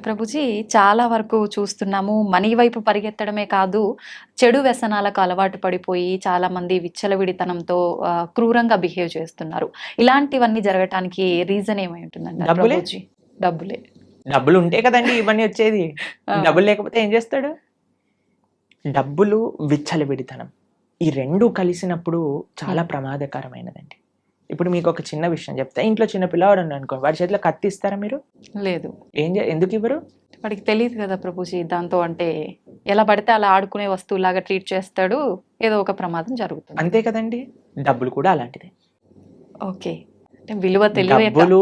ప్రభుజీ చాలా వరకు చూస్తున్నాము. మనీ వైపు పరిగెత్తడమే కాదు చెడు వ్యసనాలకు అలవాటు పడిపోయి చాలా మంది విచ్చలవిడితనంతో క్రూరంగా బిహేవ్ చేస్తున్నారు. ఇలాంటివన్నీ జరగటానికి రీజన్ ఏమై ఉంటుందండి డబ్బులే? ప్రభుజీ? డబ్బులే. డబ్బులు ఉంటే కదండి ఇవన్నీ వచ్చేది. డబ్బులు లేకపోతే ఏం చేస్తాడు? డబ్బులు విచ్చలవిడితనం. ఈ రెండు కలిసినప్పుడు చాలా ప్రమాదకరమైనదండి. ఇప్పుడు మీకు ఒక చిన్న విషయం చెప్తా. ఇంట్లో చిన్న పిల్లవాడు ఉన్నాడు అనుకో వాడి చేతిలో కత్తి ఇస్తారా మీరు? లేదు. ఏం ఎందుకు ఇవ్వరు? వాడికి తెలియదు కదా ప్రభుజీ దాంతో అంటే ఎలా పడితే అలా ఆడుకునే వస్తువులాగా ట్రీట్ చేస్తాడు ఏదో ఒక ప్రమాదం జరుగుతుంది. అంతే కదండి. డబ్బులు కూడా అలాంటిదే. ఓకే. అంటే విలువ తెలియక డబ్బులు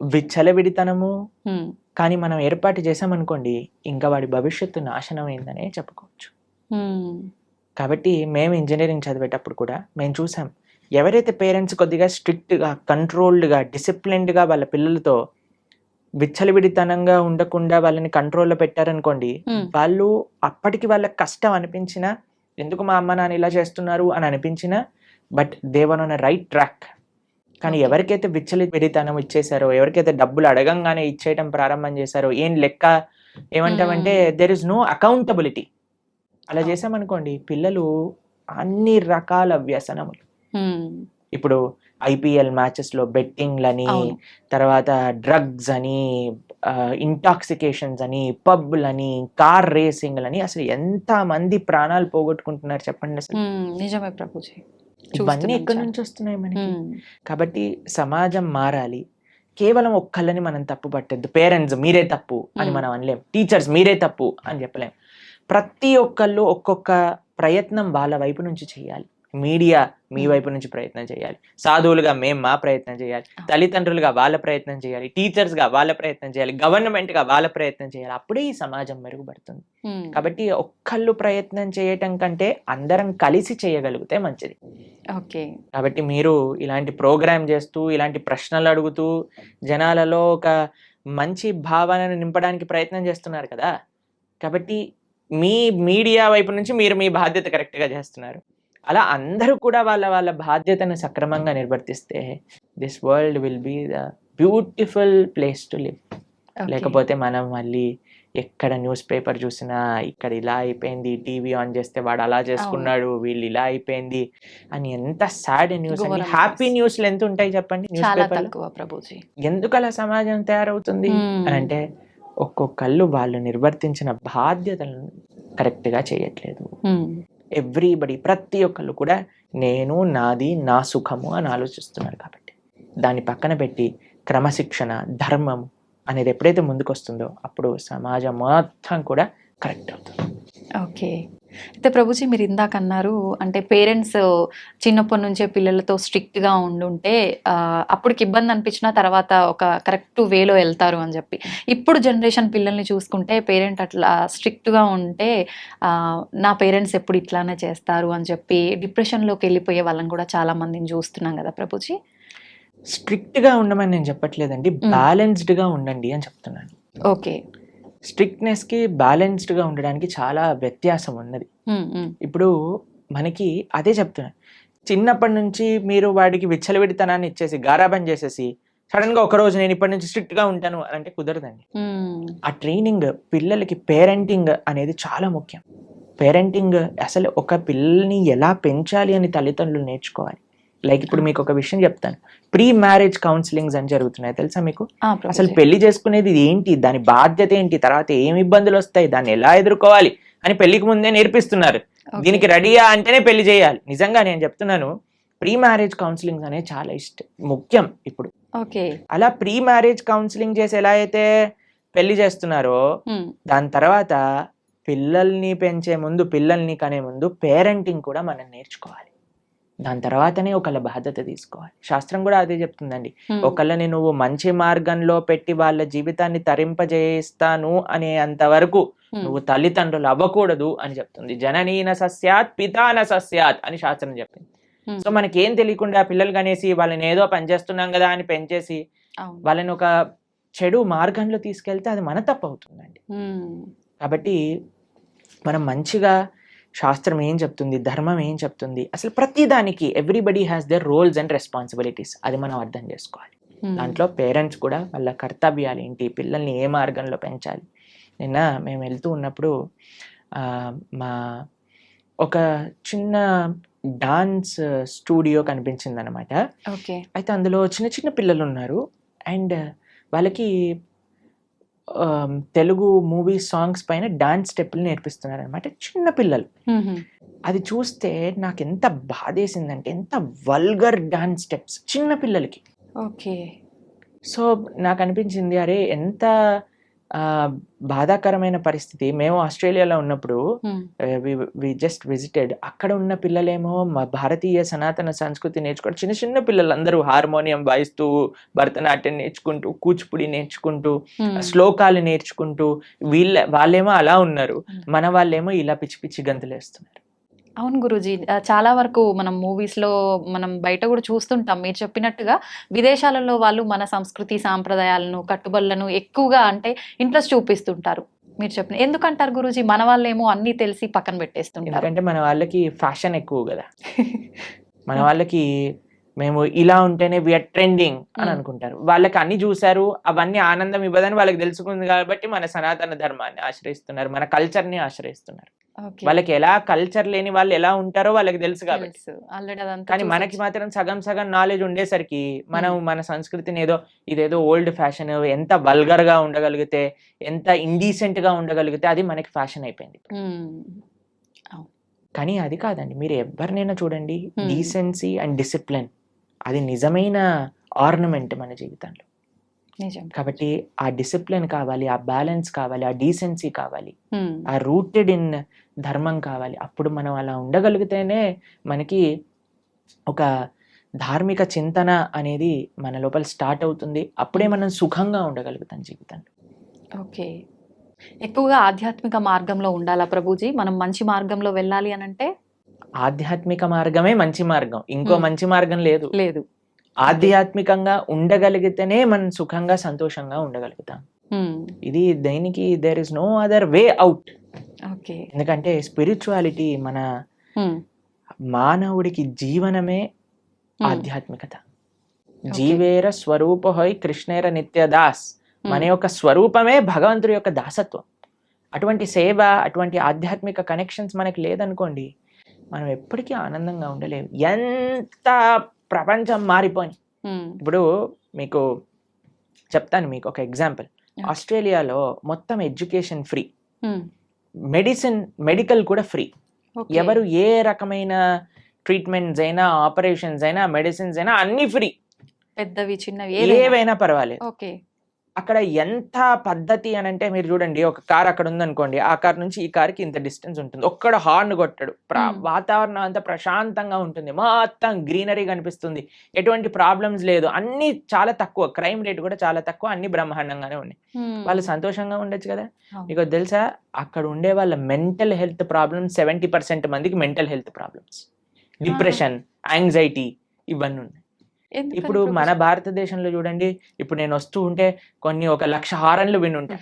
విచ్చలవిడితనము ఉమ్, కానీ మనం ఏర్పాటు చేసామనుకోండి ఇంకా వాడి భవిష్యత్తు నాశనం అయిందనే చెప్పుకోవచ్చు. కాబట్టి మేము ఇంజనీరింగ్ చదివేటప్పుడు కూడా మేము చూసాం ఎవరైతే పేరెంట్స్ కొద్దిగా స్ట్రిక్ట్గా కంట్రోల్డ్గా డిసిప్లిన్డ్గా వాళ్ళ పిల్లలతో విచ్చలవిడితనంగా ఉండకుండా వాళ్ళని కంట్రోల్లో పెట్టారనుకోండి వాళ్ళు అప్పటికి వాళ్ళకి కష్టం అనిపించినా ఎందుకు మా అమ్మ నాన్న ఇలా చేస్తున్నారు? అని అనిపించినా but they're on right track. కానీ. ఎవరికైతే విచ్చలవిడితనం ఇచ్చేసారో ఎవరికైతే డబ్బులు అడగంగానే ఇచ్చేయటం ప్రారంభం చేశారో ఏం లెక్క ఏమంటామంటే దెర్ ఇస్ నో అకౌంటబిలిటీ అలా. చేసామనుకోండి పిల్లలు అన్ని రకాల వ్యసనములు. ఇప్పుడు ఐపీఎల్ మ్యాచెస్లో బెట్టింగ్లని అవును. తర్వాత డ్రగ్స్ అని ఇంటాక్సికేషన్స్ అని పబ్లని కార్ రేసింగ్లని అసలు ఎంత మంది ప్రాణాలు పోగొట్టుకుంటున్నారు చెప్పండి అసలు. ఉమ్, నిజమే ప్రభుజీ. ఇవన్నీ ఎక్కడి. నుంచి వస్తున్నాయి మనకి? ఉమ్, కాబట్టి సమాజం మారాలి. కేవలం ఒక్కళ్ళని మనం తప్పు పట్టద్దు. పేరెంట్స్ మీరే తప్పు అని Hmm. మనం అనలేం. టీచర్స్ మీరే తప్పు అని చెప్పలేం. ప్రతి ఒక్కళ్ళు ఒక్కొక్క ప్రయత్నం వాళ్ళ వైపు నుంచి చేయాలి. మీడియా మీ Hmm. వైపు నుంచి ప్రయత్నం చేయాలి. సాధువులుగా మేము మా ప్రయత్నం చేయాలి. తల్లిదండ్రులుగా వాళ్ళ ప్రయత్నం చేయాలి. టీచర్స్గా వాళ్ళ ప్రయత్నం చేయాలి. గవర్నమెంట్గా వాళ్ళ ప్రయత్నం చేయాలి. అప్పుడే ఈ సమాజం మెరుగుపడుతుంది. ఉమ్, కాబట్టి ఒక్కళ్ళు ప్రయత్నం చేయటం కంటే అందరం కలిసి చేయగలిగితే మంచిది. ఓకే. కాబట్టి మీరు ఇలాంటి ప్రోగ్రామ్ చేస్తూ ఇలాంటి ప్రశ్నలు అడుగుతూ జనాలలో ఒక మంచి భావనను నింపడానికి ప్రయత్నం చేస్తున్నారు కదా. కాబట్టి మీ మీడియా వైపు నుంచి మీరు మీ బాధ్యత కరెక్ట్గా చేస్తున్నారు. అలా అందరూ కూడా వాళ్ళ వాళ్ళ బాధ్యతను సక్రమంగా నిర్వర్తిస్తే this world will be the beautiful place to live. లేకపోతే మనం మళ్ళీ ఎక్కడ న్యూస్ పేపర్ చూసినా ఇక్కడ ఇలా అయిపోయింది టీవీ ఆన్ చేస్తే వాడు అలా చేసుకున్నాడు వీళ్ళు ఇలా అయిపోయింది అని ఎంత సాడ్ న్యూస్ ఘోరం హ్యాపీ. న్యూస్లు ఎంత ఉంటాయి చెప్పండి న్యూస్ పేపర్ ఎందుకు అలా సమాజం తయారవుతుంది. అని అంటే ఒక్కొక్కళ్ళు వాళ్ళు నిర్వర్తించిన బాధ్యతలను correct గా చేయట్లేదు. ఉమ్, ఎవ్రీబడి ప్రతి ఒక్కళ్ళు కూడా నేను నాది నా సుఖము అని ఆలోచిస్తున్నారు కాబట్టి. దాన్ని పక్కన పెట్టి క్రమశిక్షణ ధర్మం అనేది ఎప్పుడైతే ముందుకు వస్తుందో అప్పుడు సమాజం మొత్తం కూడా కరెక్ట్ అవుతుంది. ఓకే అయితే ప్రభుజీ మీరు ఇందాక అన్నారు అంటే పేరెంట్స్ చిన్నప్పటి నుంచే పిల్లలతో స్ట్రిక్ట్గా ఉండుంటే అప్పటికి ఇబ్బంది అనిపించిన తర్వాత ఒక కరెక్ట్ వేలో వెళ్తారు అని చెప్పి. ఇప్పుడు జనరేషన్ పిల్లల్ని చూసుకుంటే పేరెంట్ అట్లా స్ట్రిక్ట్గా ఉంటే నా పేరెంట్స్ ఎప్పుడు ఇట్లానే చేస్తారు అని చెప్పి డిప్రెషన్లోకి వెళ్ళిపోయే వాళ్ళని కూడా చాలా మందిని చూస్తున్నాం కదా ప్రభుజీ? స్ట్రిక్ట్గా ఉండమని నేను చెప్పట్లేదండి. బ్యాలెన్స్డ్గా ఉండండి అని చెప్తున్నాను. ఓకే. స్ట్రిక్ట్నెస్కి బ్యాలెన్స్డ్గా ఉండడానికి చాలా వ్యత్యాసం ఉన్నది. ఇప్పుడు మనకి అదే చెప్తున్నాను చిన్నప్పటి నుంచి మీరు వాడికి విచ్చలవిడితనాన్ని ఇచ్చేసి గారాబం చేసేసి సడన్గా ఒక రోజు నేను ఇప్పటి నుంచి స్ట్రిక్ట్గా ఉంటాను అని అంటే కుదరదండి. ఆ ట్రైనింగ్ పిల్లలకి పేరెంటింగ్ అనేది చాలా ముఖ్యం. పేరెంటింగ్ అసలు ఒక పిల్లల్ని ఎలా పెంచాలి అని తల్లిదండ్రులు నేర్చుకోవాలి. లైక్ ఇప్పుడు మీకు ఒక విషయం చెప్తాను. ప్రీ మ్యారేజ్ కౌన్సిలింగ్స్ అని జరుగుతున్నాయి తెలుసా మీకు? ఆ, అసలు. పెళ్ళి చేసుకునేది ఏంటి? దాని బాధ్యత ఏంటి? తర్వాత ఏమి ఇబ్బందులు వస్తాయి? దాన్ని ఎలా ఎదుర్కోవాలి? అని పెళ్ళికి ముందే నేర్పిస్తున్నారు. దీనికి రెడీయా అంటేనే పెళ్ళి చేయాలి. నిజంగా నేను చెప్తున్నాను ప్రీ మ్యారేజ్ కౌన్సిలింగ్స్ అనేది చాలా ఇష్టం ముఖ్యం ఇప్పుడు. ఓకే అలా ప్రీ మ్యారేజ్ కౌన్సిలింగ్ చేసి ఎలా అయితే పెళ్ళి చేస్తున్నారో ఉమ్, దాని తర్వాత పిల్లల్ని పెంచే ముందు పిల్లల్ని కనే ముందు పేరెంటింగ్ కూడా మనం నేర్చుకోవాలి. దాని తర్వాతనే ఒకళ్ళ బాధ్యత తీసుకోవాలి. శాస్త్రం కూడా అదే చెప్తుందండి. ఒకళ్ళని నువ్వు మంచి మార్గంలో పెట్టి వాళ్ళ జీవితాన్ని తరింపజేస్తాను అనే అంతవరకు నువ్వు తల్లిదండ్రులు అవ్వకూడదు అని చెప్తుంది. జననీన సస్యాత్ పితాన సస్యాత్ అని శాస్త్రం చెప్పింది. సో మనకి ఏం తెలియకుండా పిల్లలు కనేసి వాళ్ళని ఏదో పని చేస్తున్నాం కదా అని పెంచేసి. వాళ్ళని ఒక చెడు మార్గంలో తీసుకెళ్తే అది మన తప్పు అవుతుందండి. కాబట్టి మనం మంచిగా శాస్త్రం ఏం చెప్తుంది? ధర్మం ఏం చెప్తుంది? అసలు ప్రతి దానికి everybody has their roles and responsibilities అది మనం అర్థం చేసుకోవాలి. దాంట్లో పేరెంట్స్ కూడా వాళ్ళ కర్తవ్యాలు ఏంటి? పిల్లల్ని ఏ మార్గంలో పెంచాలి? నిన్న మేము వెళ్తూ ఉన్నప్పుడు మా ఒక చిన్న డాన్స్ స్టూడియో కనిపించింది అనమాట ఓకే. అయితే అందులో చిన్న చిన్న పిల్లలు ఉన్నారు. అండ్ వాళ్ళకి తెలుగు మూవీ సాంగ్స్ పైన డాన్స్ స్టెప్పులు నేర్పిస్తున్నారు అనమాట చిన్న పిల్లలు. అది చూస్తే నాకు ఎంత బాధేసిందంటే ఎంత వల్గర్ డాన్స్ స్టెప్స్ చిన్న పిల్లలకి. ఓకే. సో నాకు అనిపించింది అరే ఎంత బాధాకరమైన పరిస్థితి మేము ఆస్ట్రేలియాలో ఉన్నప్పుడు. వి జస్ట్ విజిటెడ్ అక్కడ ఉన్న పిల్లలేమో మా భారతీయ సనాతన సంస్కృతి నేర్చుకుంటూ చిన్న చిన్న పిల్లలు అందరూ హార్మోనియం వాయిస్తూ భరతనాట్యం నేర్చుకుంటూ కూచిపూడి నేర్చుకుంటూ. శ్లోకాలు నేర్చుకుంటూ వీళ్ళ వాళ్ళేమో అలా ఉన్నారు. మన వాళ్ళేమో ఇలా పిచ్చి పిచ్చి గంతులు వేస్తున్నారు అవును గురూజీ. చాలా వరకు మనం మూవీస్లో మనం బయట కూడా చూస్తుంటాం. మీరు చెప్పినట్టుగా విదేశాలలో వాళ్ళు మన సంస్కృతి సాంప్రదాయాలను కట్టుబడులను ఎక్కువగా అంటే ఇంట్రెస్ట్ చూపిస్తుంటారు. మీరు చెప్పిన ఎందుకంటారు గురూజీ? మన వాళ్ళేమో అన్ని తెలిసి పక్కన పెట్టేస్తుంటారు. ఎందుకంటే మన వాళ్ళకి ఫ్యాషన్ ఎక్కువ కదా. మన వాళ్ళకి మేము ఇలా ఉంటేనే విఆర్ ట్రెండింగ్ అని. అనుకుంటారు. వాళ్ళకి అన్ని చూశారు అవన్నీ ఆనందం ఇవ్వదని వాళ్ళకి తెలుసుకుంది కాబట్టి మన సనాతన ధర్మాన్ని ఆశ్రయిస్తున్నారు మన కల్చర్ని ఆశ్రయిస్తున్నారు. వాళ్ళకి ఎలా కల్చర్ లేని వాళ్ళు ఎలా ఉంటారో వాళ్ళకి తెలుసు కాబట్టి. కానీ మనకి మాత్రం సగం సగం నాలెడ్జ్ ఉండేసరికి మనం మన సంస్కృతిని ఏదో ఇదేదో ఓల్డ్ ఫ్యాషన్ ఎంత వల్గర్గా ఉండగలిగితే ఎంత ఇండీసెంట్గా ఉండగలిగితే అది మనకి ఫ్యాషన్ అయిపోయింది. కానీ అది కాదండి. మీరు ఎవరినైనా చూడండి. డీసెన్సీ అండ్ డిసిప్లిన్ అది నిజమైన ఆర్నమెంట్ మన జీవితంలో. కాబట్టి ఆ డిసిప్లిన్ కావాలి ఆ బ్యాలెన్స్ కావాలి ఆ డీసెన్సీ కావాలి. ఆ రూటెడ్ ఇన్ ధర్మం కావాలి. అప్పుడు మనం అలా ఉండగలిగితేనే మనకి ఒక ధార్మిక చింతన అనేది మన లోపల స్టార్ట్ అవుతుంది. అప్పుడే మనం సుఖంగా ఉండగలుగుతాం జీవితంలో. ఓకే. ఎక్కువగా ఆధ్యాత్మిక మార్గంలో ఉండాలా ప్రభుజీ? మనం మంచి మార్గంలో వెళ్ళాలి అని అంటే ఆధ్యాత్మిక మార్గమే మంచి మార్గం. ఇంకో. మంచి మార్గం లేదు. లేదు. ఆధ్యాత్మికంగా ఉండగలిగితేనే మనం సుఖంగా సంతోషంగా ఉండగలుగుతాం. ఇది దేనికి there is no other way out okay. ఎందుకంటే స్పిరిచువాలిటీ మన. మానవుడికి జీవనమే. ఆధ్యాత్మికత. జీవేర స్వరూపహై కృష్ణేర నిత్యదాస్ ఉమ్. మన యొక్క స్వరూపమే భగవంతుడి యొక్క దాసత్వం. అటువంటి సేవ అటువంటి ఆధ్యాత్మిక కనెక్షన్స్ మనకి లేదనుకోండి మనం ఎప్పటికీ ఆనందంగా ఉండలేము ఎంత ప్రపంచం మారిపోయి ఉమ్. ఇప్పుడు మీకు చెప్తాను మీకు ఒక ఎగ్జాంపుల్. ఆస్ట్రేలియాలో మొత్తం ఎడ్యుకేషన్ ఫ్రీ. మెడిసిన్ మెడికల్ కూడా ఫ్రీ. ఎవరు ఏ రకమైన ట్రీట్మెంట్స్ అయినా ఆపరేషన్స్ అయినా మెడిసిన్స్ అయినా అన్ని ఫ్రీ పెద్దవి చిన్నవి. ఏవైనా పర్వాలేదు ఓకే అక్కడ ఎంత పద్ధతి అని అంటే మీరు చూడండి ఒక కార్ అక్కడ ఉందనుకోండి ఆ కార్ నుంచి ఈ కార్కి ఇంత డిస్టెన్స్ ఉంటుంది. ఒక్కడ హార్న్ కొట్టాడు. వాతావరణం అంతా ప్రశాంతంగా ఉంటుంది. మొత్తం గ్రీనరీ కనిపిస్తుంది. ఎటువంటి ప్రాబ్లమ్స్ లేదు. అన్ని చాలా తక్కువ. క్రైమ్ రేట్ కూడా చాలా తక్కువ. అన్ని బ్రహ్మాండంగానే ఉన్నాయి. వాళ్ళు సంతోషంగా ఉండొచ్చు కదా. మీకు తెలుసా? అక్కడ ఉండే వాళ్ళ mental health problems seventy percent మందికి mental health problems. Depression anxiety ఇవన్నీ ఉన్నాయి. ఇప్పుడు మన? భారతదేశంలో చూడండి ఇప్పుడు నేను వస్తూ ఉంటే కొన్ని ఒక లక్ష హారన్లు విని ఉంటాయి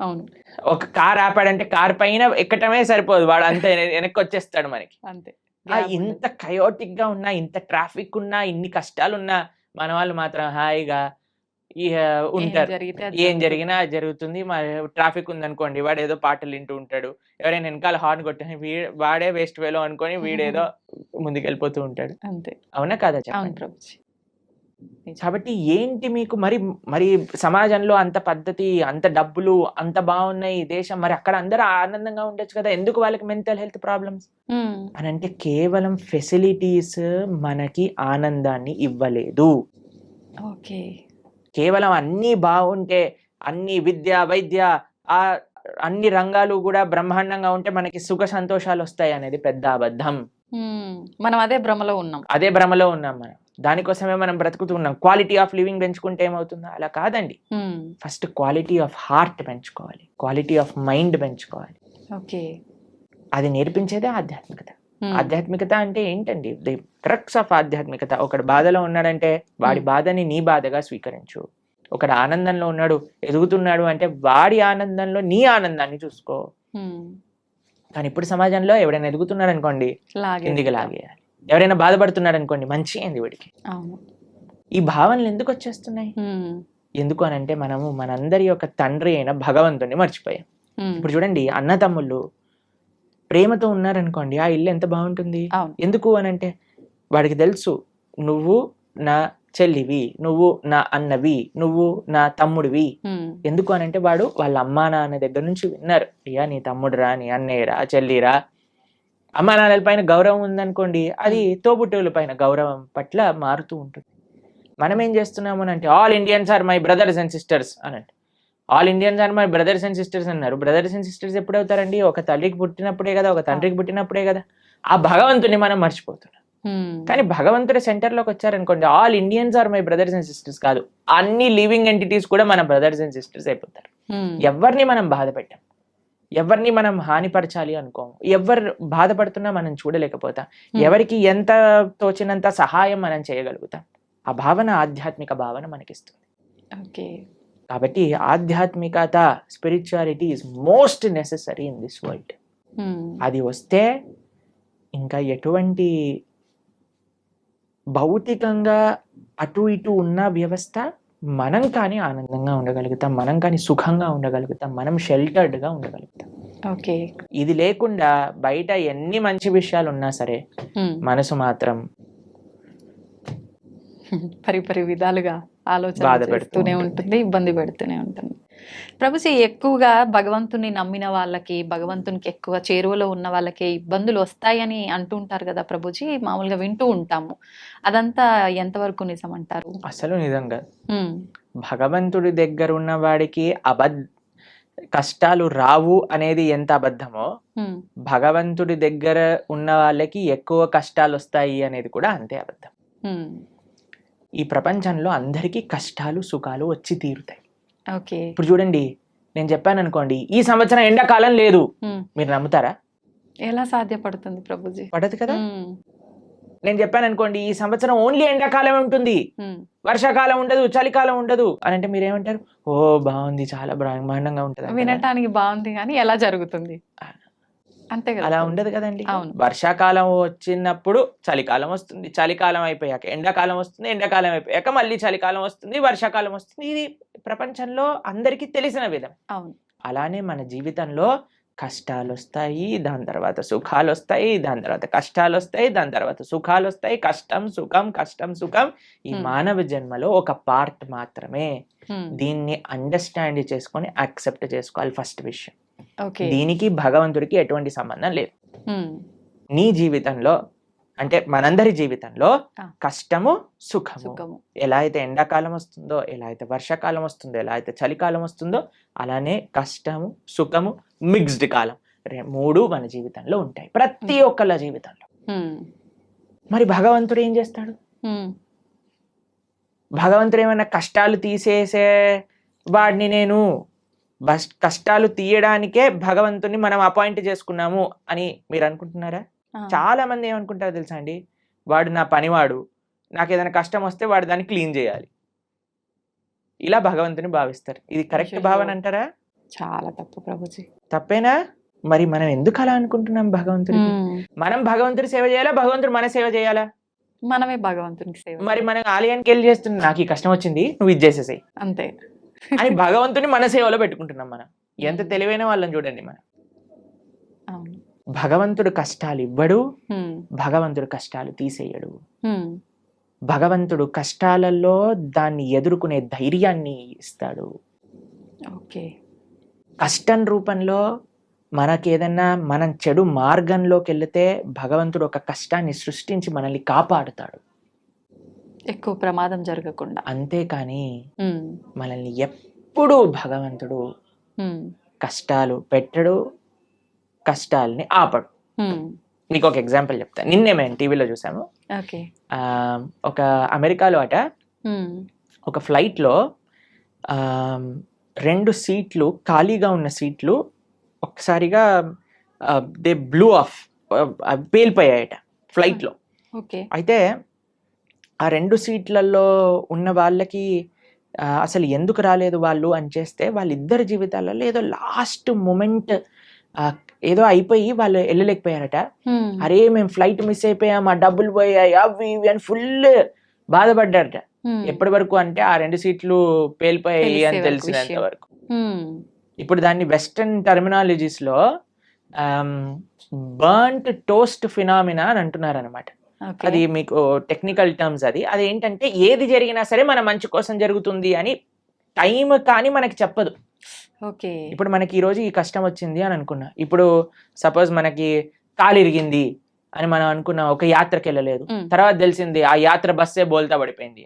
అవును. ఒక కార్ ఆపాడంటే కార్ పైన ఎక్కటమే సరిపోదు వాడు అంత వెనక్కి వచ్చేస్తాడు మనకి. అంతే. ఇంత కయోటిక్గా ఉన్నా ఇంత ట్రాఫిక్ ఉన్నా ఇన్ని కష్టాలు ఉన్నా మన వాళ్ళు మాత్రం హాయిగా ఉంటారు. ఏం. జరిగినా జరుగుతుంది. మా ట్రాఫిక్ ఉందనుకోండి వాడు ఏదో పాటలు వింటూ ఉంటాడు. ఎవరైనా వెనకాల హార్న్ కొట్టిన వాడే వేస్ట్ వేలో అనుకొని వీడేదో ముందుకెళ్ళిపోతూ ఉంటాడు. అంతే. అవునా కాదా చెప్పండి. కాబట్టి ఏంటి మీకు మరి మరి సమాజంలో అంత పద్ధతి అంత డబ్బులు అంత బాగున్నాయి ఈ దేశం? మరి అక్కడ అందరూ ఆనందంగా ఉండొచ్చు కదా? ఎందుకు వాళ్ళకి మెంటల్ హెల్త్ ప్రాబ్లమ్స్. అని అంటే కేవలం ఫెసిలిటీస్ మనకి ఆనందాన్ని ఇవ్వలేదు. ఓకే. కేవలం అన్నీ బాగుంటే అన్ని విద్య వైద్య ఆ అన్ని రంగాలు కూడా బ్రహ్మాండంగా ఉంటే మనకి సుఖ సంతోషాలు వస్తాయి అనేది పెద్ద అబద్ధం. మనం అదే భ్రమలో ఉన్నాం. అదే భ్రమలో ఉన్నాం మనం. దానికోసమే మనం బ్రతుకుతున్నాం. క్వాలిటీ ఆఫ్ లివింగ్ పెంచుకుంటే ఏమవుతుందో? అలా కాదండి. ఫస్ట్ క్వాలిటీ ఆఫ్ హార్ట్ పెంచుకోవాలి. క్వాలిటీ ఆఫ్ మైండ్ పెంచుకోవాలి. ఓకే. అది నేర్పించేదే ఆధ్యాత్మికత. ఆధ్యాత్మికత అంటే ఏంటండి? ది క్రక్స్ ఆఫ్ ఆధ్యాత్మికత. ఒకడు బాధలో ఉన్నాడంటే వాడి Hmm. బాధని నీ బాధగా స్వీకరించు. ఒకడు ఆనందంలో ఉన్నాడు ఎదుగుతున్నాడు అంటే వాడి ఆనందంలో నీ ఆనందాన్ని చూసుకో. ఉమ్. కానీ ఇప్పుడు సమాజంలో ఎవడైనా ఎదుగుతున్నాడు అనుకోండి లాగే కిందికి లాగేయాలి ఎవరైనా బాధపడుతున్నాడు అనుకోండి మంచి అయింది వీడికి? ఈ భావనలు ఎందుకు వచ్చేస్తున్నాయి. ఎందుకు అని అంటే మనము మనందరి యొక్క తండ్రి అయిన భగవంతుని మర్చిపోయాం. ఇప్పుడు చూడండి అన్న తమ్ముళ్ళు ప్రేమతో ఉన్నారనుకోండి ఆ ఇల్లు ఎంత బాగుంటుంది? ఎందుకు? అని అంటే వాడికి తెలుసు నువ్వు నా చెల్లివి నువ్వు నా అన్నవి నువ్వు నా తమ్ముడివి. ఎందుకు అని అంటే వాడు వాళ్ళ అమ్మా నాన్న దగ్గర నుంచి విన్నారు. అయ్యా నీ తమ్ముడురా నీ అన్నయ్యరా చెల్లిరా అమ్మా నాన్నల పైన గౌరవం ఉందనుకోండి అది తోబుట్టువుల పైన గౌరవం పట్ల మారుతూ ఉంటుంది. మనం ఏం చేస్తున్నాము అని అంటే all Indians are my brothers and sisters అని అంటే all Indians are my brothers and sisters అన్నారు. బ్రదర్స్ అండ్ సిస్టర్స్ ఎప్పుడు అవుతారండి ఒక తల్లికి పుట్టినప్పుడే కదా ఒక తండ్రికి పుట్టినప్పుడే కదా. ఆ భగవంతుని మనం మర్చిపోతున్నాం. కానీ భగవంతుడి సెంటర్లోకి వచ్చారనుకోండి all Indians are my brothers and sisters కాదు. అన్ని లివింగ్ ఎంటిటీస్ కూడా మన బ్రదర్స్ అండ్ సిస్టర్స్ అయిపోతారు. ఎవరిని మనం బాధ పెట్టాం ఎవరిని మనం హానిపరచాలి అనుకోము. ఎవరు బాధపడుతున్నా మనం చూడలేకపోతాం. ఎవరికి ఎంత తోచినంత సహాయం మనం చేయగలుగుతాం. ఆ భావన ఆధ్యాత్మిక భావన మనకిస్తుంది. ఓకే. కాబట్టి ఆధ్యాత్మికత spirituality is most necessary in this world. అది వస్తే ఇంకా ఎటువంటి భౌతికంగా అటు ఇటు ఉన్న వ్యవస్థ మనం కానీ ఆనందంగా ఉండగలుగుతాం మనం కానీ సుఖంగా ఉండగలుగుతాం మనం షెల్టర్డ్గా ఉండగలుగుతాం ఓకే ఇది లేకుండా బయట ఎన్ని మంచి విషయాలు ఉన్నా సరే హ్మ్. మనసు మాత్రం పరి పరి విధాలుగా ఆలోచన బాధ పెడుతూ చేస్తూనే ఉంటుంది. ఇబ్బంది పెడుతూనే ఉంటుంది ప్రభుజీ ఎక్కువగా భగవంతుని నమ్మిన వాళ్ళకి భగవంతునికి ఎక్కువ చేరువలో ఉన్న వాళ్ళకి ఇబ్బందులు వస్తాయని అంటుంటారు కదా ప్రభుజీ మామూలుగా వింటూ ఉంటాము అదంతా ఎంతవరకు నిజం అంటారు అసలు నిజంగా. భగవంతుడి దగ్గర ఉన్న వాడికి అబద్ధ కష్టాలు రావు అనేది ఎంత అబద్ధమో. భగవంతుడి దగ్గర ఉన్న వాళ్ళకి ఎక్కువ కష్టాలు వస్తాయి అనేది కూడా అంతే అబద్ధం. ఈ ప్రపంచంలో అందరికీ కష్టాలు సుఖాలు వచ్చి తీరుతాయి. ఓకే. ఇప్పుడు చూడండి నేను చెప్పాను అనుకోండి ఈ సంవత్సరం ఎండాకాలం లేదు. మీరు నమ్ముతారా? ఎలా సాధ్యపడుతుంది ప్రభుజీ? పడదు కదా. నేను చెప్పాను అనుకోండి ఈ సంవత్సరం ఓన్లీ ఎండాకాలం ఉంటుంది. వర్షాకాలం ఉండదు చలికాలం ఉండదు. అని అంటే మీరు ఏమంటారు ఓ బాగుంది చాలా బ్రహ్మాండంగా ఉంటుంది? వినటానికి బాగుంది కానీ ఎలా జరుగుతుంది? అంతే కదా అలా. ఉండదు కదండి. వర్షాకాలం వచ్చినప్పుడు చలికాలం వస్తుంది చలికాలం అయిపోయాక ఎండాకాలం వస్తుంది ఎండాకాలం అయిపోయాక మళ్ళీ చలికాలం వస్తుంది వర్షాకాలం వస్తుంది ఇది ప్రపంచంలో అందరికీ తెలిసిన విధం అవును అలానే మన జీవితంలో కష్టాలు వస్తాయి దాని తర్వాత సుఖాలు వస్తాయి దాని తర్వాత కష్టాలు వస్తాయి దాని తర్వాత సుఖాలు వస్తాయి కష్టం సుఖం కష్టం సుఖం ఈ. మానవ జన్మలో ఒక పార్ట్ మాత్రమే. దీన్ని అండర్స్టాండ్ చేసుకొని యాక్సెప్ట్ చేసుకోవాలి ఫస్ట్ విషయం దీనికి భగవంతుడికి ఎటువంటి సంబంధం లేదు. నీ జీవితంలో అంటే మనందరి జీవితంలో. కష్టము సుఖము ఎలా అయితే ఎండాకాలం వస్తుందో ఎలా అయితే వర్షాకాలం వస్తుందో ఎలా అయితే చలికాలం వస్తుందో అలానే కష్టము సుఖము మిక్స్డ్ కాలం రే- మూడు మన జీవితంలో ఉంటాయి ప్రతి ఒక్కళ్ళ జీవితంలో. మరి భగవంతుడు ఏం చేస్తాడు. భగవంతుడు ఏమైనా కష్టాలు తీసేసే వాడిని నేను బస్ కష్టాలు తీయడానికే భగవంతుని మనం అపాయింట్ చేసుకున్నాము అని మీరు అనుకుంటున్నారా. చాలా మంది ఏమనుకుంటారో తెలుసా అండి? వాడు నా పనివాడు నాకు ఏదైనా కష్టం వస్తే వాడు దాన్ని క్లీన్ చేయాలి. ఇలా భగవంతుని భావిస్తారు. ఇది కరెక్ట్. భావన అంటారా? చాలా తప్పు ప్రభుజీ. తప్పేనా? మరి మనం ఎందుకు అలా అనుకుంటున్నాం భగవంతుడికి? హ్మ్. మనం భగవంతుడి సేవ చేయాలా? భగవంతుడు మన సేవ చేయాలా? మనమే భగవంతునికి సేవ మరి మనం ఆలయానికి వెళ్ళి చేస్తున్నాం నాకు ఈ కష్టం వచ్చింది నువ్వు ఇది చేసేసాయి. అంతే. అని భగవంతుని మన సేవలో పెట్టుకుంటున్నాం మనం. ఎంత తెలివైన వాళ్ళని చూడండి మనం. భగవంతుడు కష్టాలు ఇవ్వడు హ్మ్. భగవంతుడు కష్టాలు తీసేయడు. హ్మ్. భగవంతుడు కష్టాలలో దాన్ని ఎదుర్కొనే ధైర్యాన్ని ఇస్తాడు. ఓకే. కష్టం రూపంలో మనకి ఏదన్నా మనం చెడు మార్గంలోకి వెళితే భగవంతుడు ఒక కష్టాన్ని సృష్టించి మనల్ని కాపాడుతాడు. ఎక్కువ ప్రమాదం జరగకుండా అంతేకాని. మనల్ని ఎప్పుడూ భగవంతుడు. కష్టాలు పెట్టడు కష్టాలని ఆపడు. మీకు ఒక ఎగ్జాంపుల్ చెప్తా నిన్నే మేము టీవీలో చూసాము ఒక అమెరికాలో అట. ఒక ఫ్లైట్లో రెండు సీట్లు ఖాళీగా ఉన్న సీట్లు ఒకసారిగా దే బ్లూ ఆఫ్ పేలిపోయాయట ఫ్లైట్లో ఓకే అయితే ఆ రెండు సీట్లలో ఉన్న వాళ్ళకి అసలు ఎందుకు రాలేదు వాళ్ళు అని చేస్తే వాళ్ళిద్దరి జీవితాలలో ఏదో లాస్ట్ మూమెంట్ ఏదో అయిపోయి వాళ్ళు వెళ్ళలేకపోయారట. అరే మేము ఫ్లైట్ మిస్ అయిపోయాం ఆ డబ్బులు పోయాయి అవి ఇవి అని ఫుల్ బాధపడ్డారట. ఎప్పటి వరకు అంటే ఆ రెండు సీట్లు పేలిపోయాయి అని తెలిసినంత. వరకు. ఇప్పుడు దాన్ని వెస్టర్న్ టర్మినాలజీస్లో బర్న్ట్ టోస్ట్ ఫినామినా అని అంటున్నారు అనమాట. అది మీకు టెక్నికల్ టర్మ్స్ అది అది ఏంటంటే ఏది జరిగినా సరే మన మంచి కోసం జరుగుతుంది అని టైం కానీ మనకి చెప్పదు ఓకే. ఇప్పుడు మనకి ఈ రోజు ఈ కష్టం వచ్చింది అని అనుకున్నా ఇప్పుడు సపోజ్ మనకి కాలు ఇరిగింది అని మనం అనుకున్నాం ఒక యాత్రకి వెళ్ళలేదు. తర్వాత తెలిసింది ఆ యాత్ర బస్సే బోల్తా పడిపోయింది.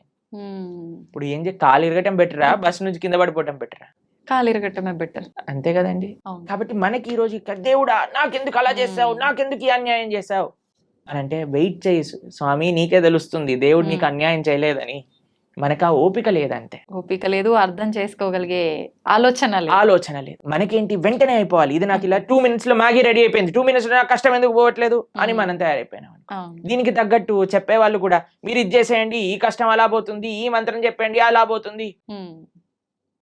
ఇప్పుడు ఏం చే కాలు ఇరగటం బెటరా బస్ నుంచి కింద పడిపోవటం బెటరా కాలు ఇరగటమే బెటర్. అంతే కదండి. కాబట్టి మనకి ఈ రోజు దేవుడా నాకెందుకు అలా చేసావు. నాకెందుకు ఈ అన్యాయం చేసావు అని అంటే వెయిట్ చేయి స్వామి నీకే తెలుస్తుంది. దేవుడు నీకు. అన్యాయం చేయలేదని. మనకు ఆ ఓపిక లేదంతే ఓపిక లేదు అర్థం చేసుకోగలిగే ఆలోచన. ఆలోచన లేదు. మనకేంటి? వెంటనే అయిపోవాలి. ఇది నాకు ఇలా టూ మినిట్స్లో మ్యాగీ రెడీ అయిపోయింది. టూ మినిట్స్లో నాకు కష్టం ఎందుకు పోవట్లేదు? అని. మనం తయారైపోయినాం. దీనికి తగ్గట్టు చెప్పేవాళ్ళు కూడా మీరు ఇది చేసేయండి. ఈ కష్టం అలా పోతుంది. ఈ మంత్రం చెప్పండి అలా పోతుంది.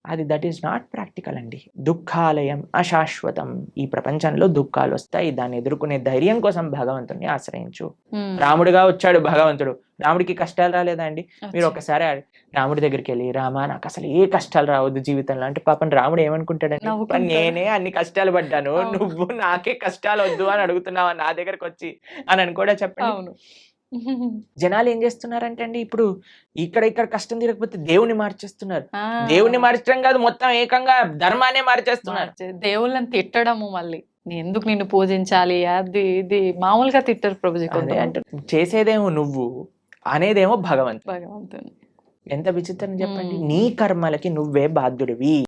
అది దట్ ఈస్ నాట్ ప్రాక్టికల్ అండి. దుఃఖాలయం అశాశ్వతం. ఈ ప్రపంచంలో దుఃఖాలు వస్తాయి. దాన్ని ఎదుర్కొనే ధైర్యం కోసం భగవంతుని ఆశ్రయించు. రాముడిగా వచ్చాడు భగవంతుడు. రాముడికి కష్టాలు రాలేదా అండి? మీరు ఒకసారి రాముడి దగ్గరికి వెళ్ళి రామా నాకు అసలు ఏ కష్టాలు రావద్దు జీవితంలో. అంటే పాపం రాముడు ఏమనుకుంటాడండి? నవ్వుకుంటాడు. నేనే అన్ని కష్టాలు పడ్డాను. నువ్వు నాకే కష్టాలు వద్దు అని అడుగుతున్నావా నా దగ్గరకు వచ్చి అని అని కూడా చెప్పండి. జనాలు ఏం చేస్తున్నారంటే అండి ఇప్పుడు ఇక్కడ ఇక్కడ కష్టం తీరకపోతే దేవుని మార్చేస్తున్నారు. దేవుని మార్చడం కాదు మొత్తం ఏకంగా ధర్మాన్ని మార్చేస్తున్నారు. మార్చే- దేవుళ్ళని తిట్టడము మళ్ళీ. నీ ఎందుకు నిన్ను పూజించాలి? అది ఇది. మామూలుగా తిట్టరు ప్రభుజీ అంటే చేసేదేమో నువ్వు అనేదేమో భగవంతుడు. భగవంతుని. ఎంత విచిత్రం చెప్పండి. నీ కర్మలకి నువ్వే బాధ్యుడివి.